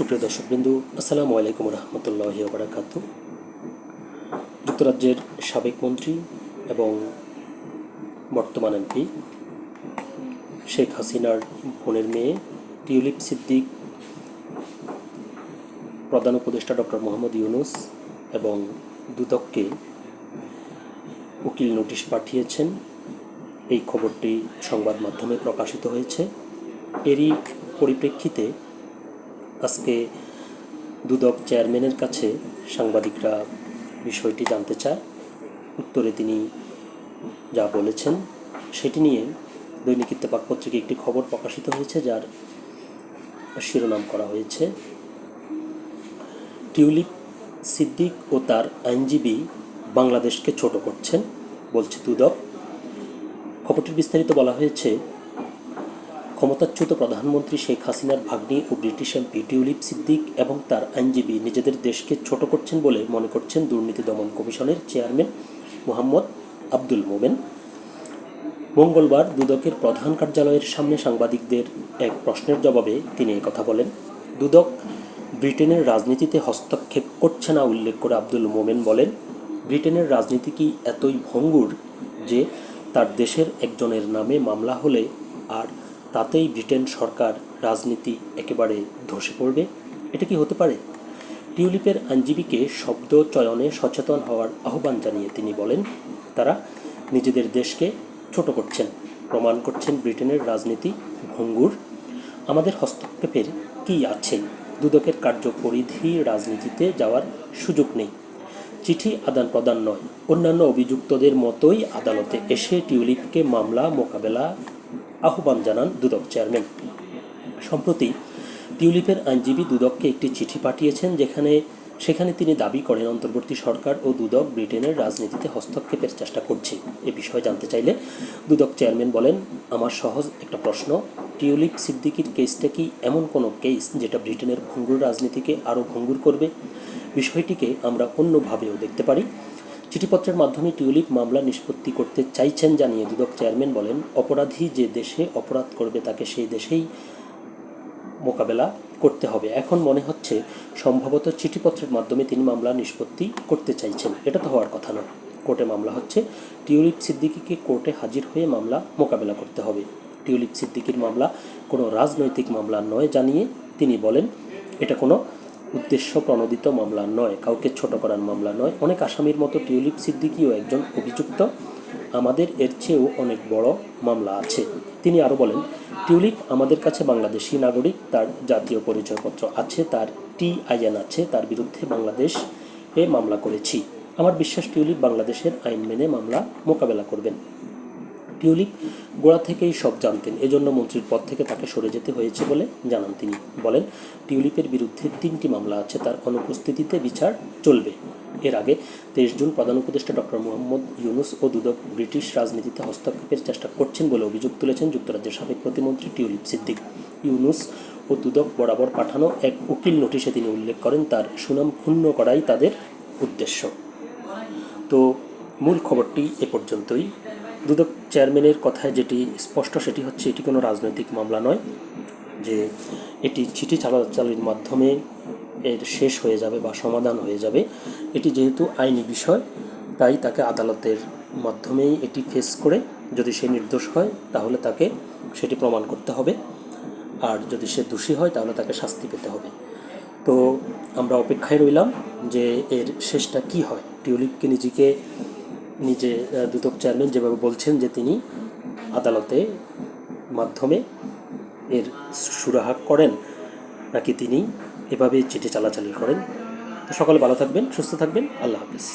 সুপ্রিয় দর্শকবৃন্দু, আসসালামু আলাইকুম রহমতুল্লাহ বারাকাত যুক্তরাজ্যের সাবেক মন্ত্রী এবং বর্তমান এমপি শেখ হাসিনার বোনের মেয়ে টিউলিপ সিদ্দিক, প্রধান উপদেষ্টা ডক্টর মোহাম্মদ ইউনুস এবং দুদককে উকিল নোটিশ পাঠিয়েছেন। এই খবরটি সংবাদ মাধ্যমে প্রকাশিত হয়েছে। এরই পরিপ্রেক্ষিতে আজকে দুদক চেয়ারম্যানের কাছে সাংবাদিকরা বিষয়টি জানতে চায়। উত্তরে তিনি যা বলেছেন সেটি নিয়ে দৈনিক ইত্তেফাক পত্রিকায় একটি খবর প্রকাশিত হয়েছে, যার শিরোনাম করা হয়েছে, টিউলিপ সিদ্দিক ও তার আইনজীবী বাংলাদেশকে ছোট করছেন, বলছে দুদক। খবরটির বিস্তারিত বলা হয়েছে ক্ষমতাচ্যুত প্রধানমন্ত্রী শেখ হাসিনার ভাগ্নি ও ব্রিটিশ এমপি টিউলিপ সিদ্দিক এবং তার আইনজীবী নিজেদের দেশকে ছোট করছেন বলে মনে করছেন দুর্নীতি দমন কমিশনের চেয়ারম্যান মোহাম্মদ আব্দুল মোমেন। মঙ্গলবার দুদকের প্রধান কার্যালয়ের সামনে সাংবাদিকদের এক প্রশ্নের জবাবে তিনি কথা বলেন, দুদক ব্রিটেনের রাজনীতিতে হস্তক্ষেপ করছে না, উল্লেখ করে আব্দুল মোমেন বলেন। ব্রিটেনের রাজনীতি কি এতই ভঙ্গুর যে তার দেশের একজনের নামে মামলা হলে আর তাতেই ব্রিটেন সরকার রাজনীতি একেবারে ধসে পড়বে? এটা কি হতে পারে? টিউলিপের আইনজীবীকে শব্দ চয়নে সচেতন হওয়ার আহ্বান জানিয়ে তিনি বলেন, তারা নিজেদের দেশকে ছোট করছেন, প্রমাণ করছেন ব্রিটেনের রাজনীতি ভঙ্গুর আমাদের হস্তক্ষেপের কি আছে? দুদকের কার্যপরিধি রাজনীতিতে যাওয়ার সুযোগ নেই। চিঠি আদান প্রদান নয়। অন্যান্য অভিযুক্তদের মতোই আদালতে এসে টিউলিপকে মামলা, মোকাবেলা আহ্বান জানান দুদক চেয়ারম্যান। সম্প্রতি টিউলিপের আইনজীবী দুদককে একটি চিঠি পাঠিয়েছেন যেখানে সেখানে তিনি দাবি করেন, অন্তর্বর্তী সরকার ও দুদক ব্রিটেনের রাজনীতিতে হস্তক্ষেপের চেষ্টা করছে। এ বিষয়ে জানতে চাইলে দুদক চেয়ারম্যান বলেন, আমার সহজ একটা প্রশ্ন, টিউলিপ সিদ্দিকির কেসটা কি এমন কোনো কেস যেটা ব্রিটেনের ভঙ্গুর রাজনীতিকে আরও ভঙ্গুর করবে? বিষয়টিকে আমরা অন্যভাবেও দেখতে পারি। চিঠিপত্রের মাধ্যমে টিউলিপ মামলা নিষ্পত্তি করতে চাইছেন জানিয়ে দুদক চেয়ারম্যান বলেন, অপরাধী যে দেশে অপরাধ করবে তাকে সেই দেশেই মোকাবেলা করতে হবে। এখন মনে হচ্ছে সম্ভবত চিঠিপত্রের মাধ্যমে তিনি মামলা নিষ্পত্তি করতে চাইছেন। এটা তো হওয়ার কথা নয়। কোর্টে মামলা হচ্ছে। টিউলিপ সিদ্দিকিকে কোর্টে হাজির হয়ে মামলা মোকাবেলা করতে হবে। টিউলিপ সিদ্দিকির মামলা কোনো রাজনৈতিক মামলা নয় জানিয়ে তিনি বলেন, এটা কোনো উদ্দেশ্য প্রণোদিত মামলা নয়, কাউকে ছোট করার মামলা নয়। অনেক আসামির মতো টিউলিপ সিদ্দিকিও একজন অভিযুক্ত। আমাদের এর চেয়েও অনেক বড় মামলা আছে। তিনি আরও বলেন, টিউলিপ আমাদের কাছে বাংলাদেশি নাগরিক, তার জাতীয় পরিচয়পত্র আছে, তার টি আইএন আছে, তার বিরুদ্ধে বাংলাদেশ এ মামলা করেছি। আমার বিশ্বাস, টিউলিপ বাংলাদেশের আইন মেনে মামলা মোকাবেলা করবেন। টিউলিপ গোড়া থেকেই সব জানতেন। এজন্য মন্ত্রীর পদ থেকে তাকে সরে যেতে হয়েছে বলে জানান তিনি। বলেন, টিউলিপের বিরুদ্ধে তিনটি মামলা আছে, তার অনুপস্থিতিতে বিচার চলবে। এর আগে তেইশ জুন প্রধান উপদেষ্টা ডক্টর মোহাম্মদ ইউনুস ও দুদক ব্রিটিশ রাজনীতিতে হস্তক্ষেপের চেষ্টা করছেন বলে অভিযোগ তুলেছেন যুক্তরাজ্যের সাবেক প্রতিমন্ত্রী টিউলিপ সিদ্দিক। ইউনুস ও দুদক বরাবর পাঠানো এক উকিল নোটিশে তিনি উল্লেখ করেন, তার সুনাম ক্ষুণ্ণ করাই তাদের উদ্দেশ্য। তো মূল খবরটি এ পর্যন্তই। দুদক চেয়ারম্যানের কথায় যেটি স্পষ্ট, সেটি হচ্ছে এটি কোনো রাজনৈতিক মামলা নয়, যে এটি চিঠি চালাচালির মাধ্যমে এর শেষ হয়ে যাবে বা সমাধান হয়ে যাবে। এটি যেহেতু আইনি বিষয়, তাই তাকে আদালতের মাধ্যমেই এটি ফেস করে যদি সে নির্দোষ হয়, তাহলে তাকে সেটি প্রমাণ করতে হবে। আর যদি সে দোষী হয়, তাহলে তাকে শাস্তি পেতে হবে। তো আমরা অপেক্ষায় রইলাম যে এর শেষটা কি হয়। টিউলিপকে নিজেকে নিজে দুদক চেয়ারম্যান যেভাবে বলছেন যে তিনি আদালতে মাধ্যমে এর সুরাহা করেন, নাকি তিনি এভাবে চিঠি চালাচালি করেন। তো সকলে ভালো থাকবেন, সুস্থ থাকবেন। আল্লাহ হাফিজ।